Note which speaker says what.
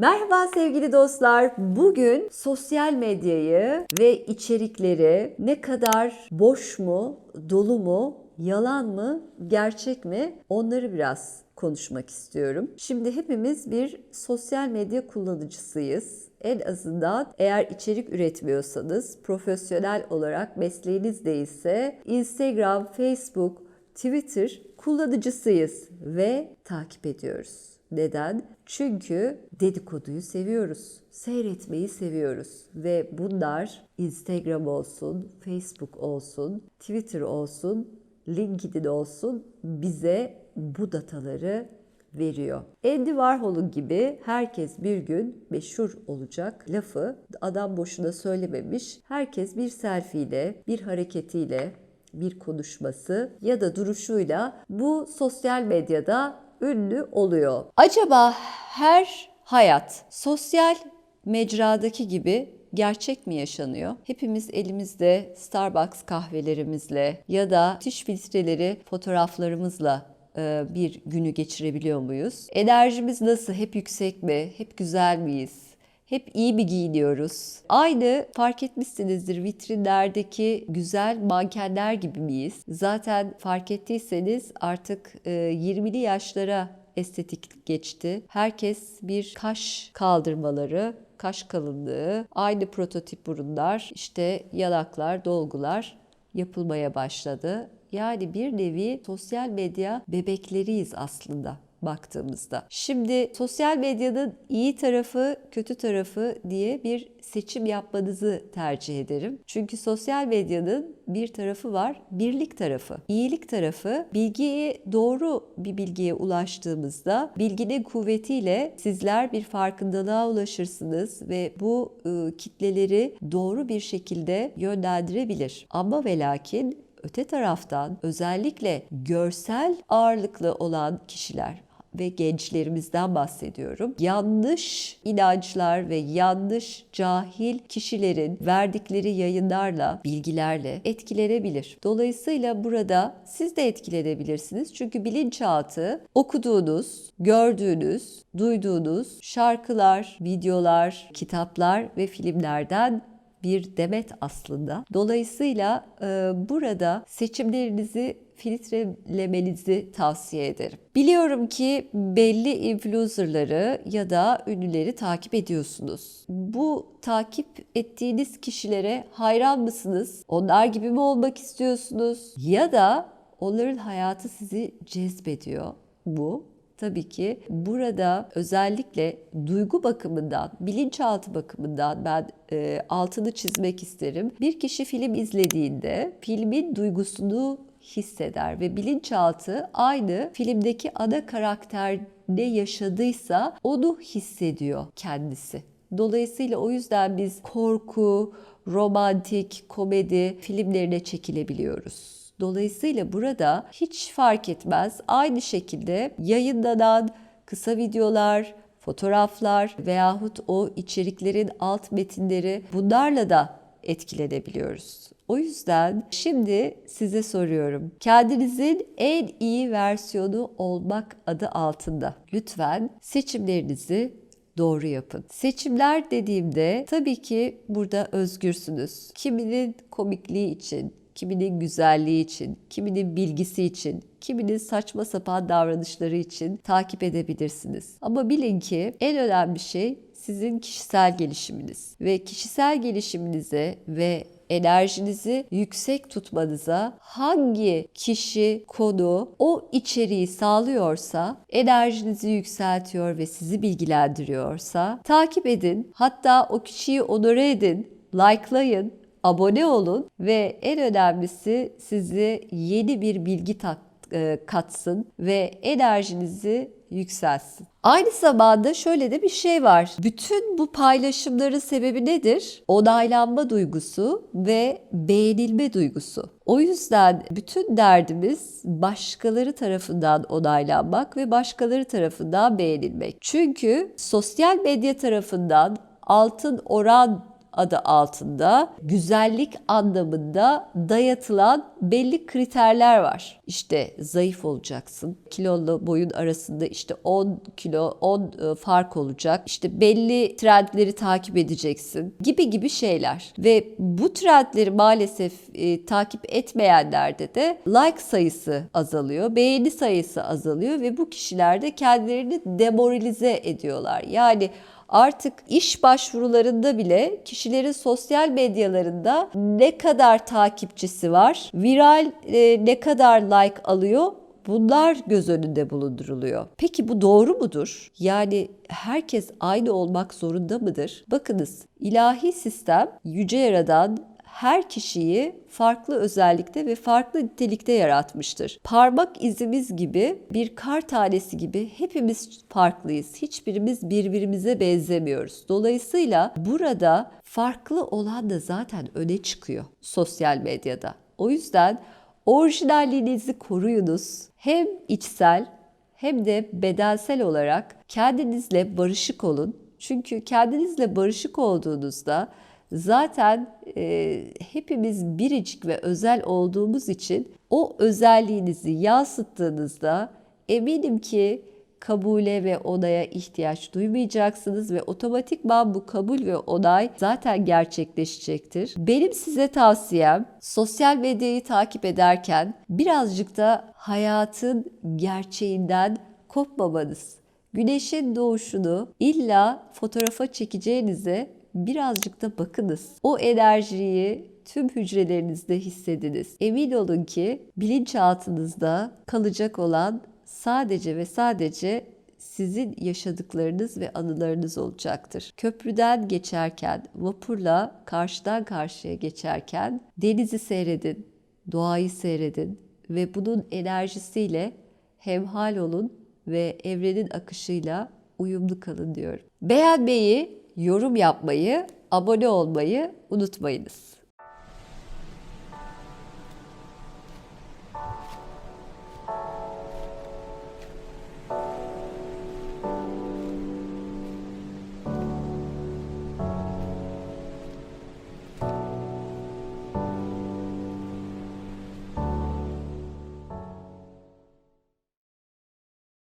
Speaker 1: Merhaba sevgili dostlar. Bugün sosyal medyayı ve içerikleri ne kadar boş mu, dolu mu, yalan mı, gerçek mi onları biraz konuşmak istiyorum. Şimdi hepimiz bir sosyal medya kullanıcısıyız. En azından eğer içerik üretmiyorsanız, profesyonel olarak mesleğiniz değilse Instagram, Facebook, Twitter kullanıcısıyız ve takip ediyoruz. Neden? Çünkü dedikoduyu seviyoruz. Seyretmeyi seviyoruz ve bunlar Instagram olsun, Facebook olsun, Twitter olsun, LinkedIn olsun bize bu dataları veriyor. Andy Warhol'un gibi herkes bir gün meşhur olacak lafı adam boşuna söylememiş. Herkes bir selfie bir hareketiyle, bir konuşması ya da duruşuyla bu sosyal medyada ünlü oluyor. Acaba her hayat sosyal mecradaki gibi gerçek mi yaşanıyor? Hepimiz elimizde Starbucks kahvelerimizle ya da tiş filtreleri fotoğraflarımızla e, bir günü geçirebiliyor muyuz? Enerjimiz nasıl? Hep yüksek mi? Hep güzel miyiz? Hep iyi bir giyiniyoruz. Aynı fark etmişsinizdir vitrinlerdeki güzel mankenler gibi miyiz? Zaten fark ettiyseniz artık 20'li yaşlara estetik geçti. Herkes bir kaş kaldırmaları, kaş kalınlığı, aynı prototip burunlar, işte yanaklar, dolgular yapılmaya başladı. Yani bir nevi sosyal medya bebekleriyiz aslında baktığımızda. Şimdi sosyal medyanın iyi tarafı, kötü tarafı diye bir seçim yapmanızı tercih ederim. Çünkü sosyal medyanın bir tarafı var, birlik tarafı. İyilik tarafı bilgiyi doğru bir bilgiye ulaştığımızda bilginin kuvvetiyle sizler bir farkındalığa ulaşırsınız ve bu ıı, kitleleri doğru bir şekilde yönlendirebilir. Ama ve lakin öte taraftan özellikle görsel ağırlıklı olan kişiler ve gençlerimizden bahsediyorum. Yanlış inançlar ve yanlış cahil kişilerin verdikleri yayınlarla, bilgilerle etkilenebilir. Dolayısıyla burada siz de etkilenebilirsiniz. Çünkü bilinçaltı okuduğunuz, gördüğünüz, duyduğunuz şarkılar, videolar, kitaplar ve filmlerden bir demet aslında. Dolayısıyla e, burada seçimlerinizi filtrelemenizi tavsiye ederim. Biliyorum ki belli influencerları ya da ünlüleri takip ediyorsunuz. Bu takip ettiğiniz kişilere hayran mısınız? Onlar gibi mi olmak istiyorsunuz? Ya da onların hayatı sizi cezbediyor. Bu tabii ki burada özellikle duygu bakımından, bilinçaltı bakımından ben e, altını çizmek isterim. Bir kişi film izlediğinde filmin duygusunu hisseder ve bilinçaltı aynı filmdeki ana karakter ne yaşadıysa onu hissediyor kendisi. Dolayısıyla o yüzden biz korku, romantik, komedi filmlerine çekilebiliyoruz. Dolayısıyla burada hiç fark etmez. Aynı şekilde yayınlanan kısa videolar, fotoğraflar veyahut o içeriklerin alt metinleri bunlarla da etkilenebiliyoruz. O yüzden şimdi size soruyorum. Kendinizin en iyi versiyonu olmak adı altında lütfen seçimlerinizi doğru yapın. Seçimler dediğimde tabii ki burada özgürsünüz. Kiminin komikliği için, kiminin güzelliği için, kiminin bilgisi için, kiminin saçma sapan davranışları için takip edebilirsiniz. Ama bilin ki en önemli şey sizin kişisel gelişiminiz ve kişisel gelişiminize ve enerjinizi yüksek tutmanıza hangi kişi, konu o içeriği sağlıyorsa, enerjinizi yükseltiyor ve sizi bilgilendiriyorsa takip edin. Hatta o kişiyi onore edin, likelayın, abone olun ve en önemlisi sizi yeni bir bilgi tak, e, katsın ve enerjinizi yükselsin. Aynı zamanda şöyle de bir şey var. Bütün bu paylaşımların sebebi nedir? Onaylanma duygusu ve beğenilme duygusu. O yüzden bütün derdimiz başkaları tarafından onaylanmak ve başkaları tarafından beğenilmek. Çünkü sosyal medya tarafından altın oran adı altında güzellik anlamında dayatılan belli kriterler var. İşte zayıf olacaksın. Kilolu boyun arasında işte 10 kilo 10 e, fark olacak. İşte belli trendleri takip edeceksin gibi gibi şeyler. Ve bu trendleri maalesef e, takip etmeyenlerde de like sayısı azalıyor, beğeni sayısı azalıyor ve bu kişiler de kendilerini demoralize ediyorlar. Yani Artık iş başvurularında bile kişilerin sosyal medyalarında ne kadar takipçisi var, viral e, ne kadar like alıyor Bunlar göz önünde bulunduruluyor. Peki bu doğru mudur? Yani herkes aynı olmak zorunda mıdır? Bakınız ilahi sistem yüce yaradan her kişiyi farklı özellikte ve farklı nitelikte yaratmıştır. Parmak izimiz gibi bir kar tanesi gibi hepimiz farklıyız. Hiçbirimiz birbirimize benzemiyoruz. Dolayısıyla burada farklı olan da zaten öne çıkıyor sosyal medyada. O yüzden orijinalliğinizi koruyunuz. Hem içsel hem de bedensel olarak kendinizle barışık olun. Çünkü kendinizle barışık olduğunuzda zaten e, hepimiz biricik ve özel olduğumuz için o özelliğinizi yansıttığınızda eminim ki kabule ve onaya ihtiyaç duymayacaksınız ve otomatikman bu kabul ve onay zaten gerçekleşecektir. Benim size tavsiyem sosyal medyayı takip ederken birazcık da hayatın gerçeğinden kopmamanız. Güneşin doğuşunu illa fotoğrafa çekeceğinize birazcık da bakınız. O enerjiyi tüm hücrelerinizde hissediniz. Emin olun ki bilinçaltınızda kalacak olan sadece ve sadece sizin yaşadıklarınız ve anılarınız olacaktır. Köprüden geçerken, vapurla karşıdan karşıya geçerken denizi seyredin, doğayı seyredin ve bunun enerjisiyle hemhal olun ve evrenin akışıyla uyumlu kalın diyorum. Beğenmeyi, yorum yapmayı, abone olmayı unutmayınız.